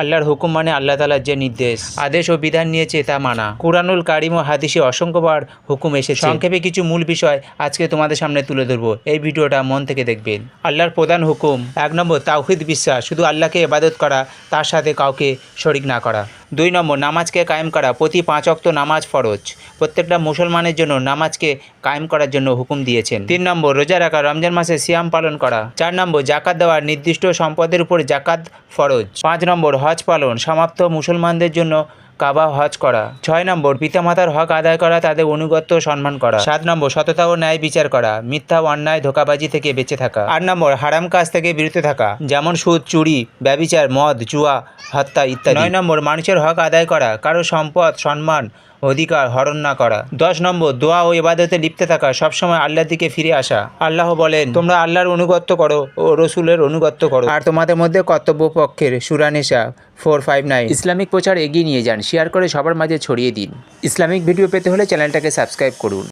আল্লাহর হুকুম মানে আল্লাহ তালার যে নির্দেশ। আদেশ ও বিধান নিয়েছে তা মানা। কুরানুল কারিম ও হাদিসে অসংখ্যবার হুকুম এসে সংক্ষেপে কিছু মূল বিষয় আজকে তোমাদের সামনে তুলে ধরবো। এই ভিডিওটা মন থেকে দেখবেন। আল্লাহর প্রধান হুকুম এক নম্বর তাওহিদ বিশ্বাস শুধু আল্লাহকে ইবাদত করা তার সাথে কাউকে শরিক না করা। দুই নম্বর, নামাজকে কায়েম করা, প্রতি পাঁচ অক্ত নামাজ ফরজ। প্রত্যেকটা মুসলমানের জন্য নামাজকে কায়েম করার জন্য হুকুম দিয়েছেন। তিন নম্বর, রোজা রাখা, রমজান মাসে সিয়াম পালন করা। চার নম্বর, জাকাত দেওয়ার নির্দিষ্ট সম্পদের উপর জাকাত ফরজ। পাঁচ নম্বর, হজ পালন, সমাপ্ত মুসলমানদের জন্য কাবা হজ করা। ছয় নম্বর, পিতামাতার হক আদায় করা, তাদের অনুগত্য সম্মান করা। সাত নম্বর, সততা ও ন্যায় বিচার করা, মিথ্যা অন্যায় ধোকাবাজি থেকে বেঁচে থাকা। আট নম্বর, হারাম কাজ থেকে বিরত থাকা, যেমন সুদ, চুরি, ব্যবিচার, মদ, জুয়া, হত্যা ইত্যাদি। নয় নম্বর, মানুষের হক আদায় করা, কারও সম্পদ, সম্মান অধিকার হরণ না করা। দশ নম্বর দোয়া ও ইবাদতে লিপ্ত থাকা সবসময় আল্লাহর দিকে ফিরে আসা। আল্লাহ বলেন তোমরা আল্লাহর অনুগত্য করো ও রসুলের অনুগত্য করো। আর তোমাদের মধ্যে কর্তব্য পক্ষের সুরানেশা ফোর ফাইভ নাইন। ইসলামিক প্রচার এগিয়ে নিয়ে যান। শেয়ার করে সবার মাঝে ছড়িয়ে দিন। ইসলামিক ভিডিও পেতে হলে চ্যানেলটাকে সাবস্ক্রাইব করুন।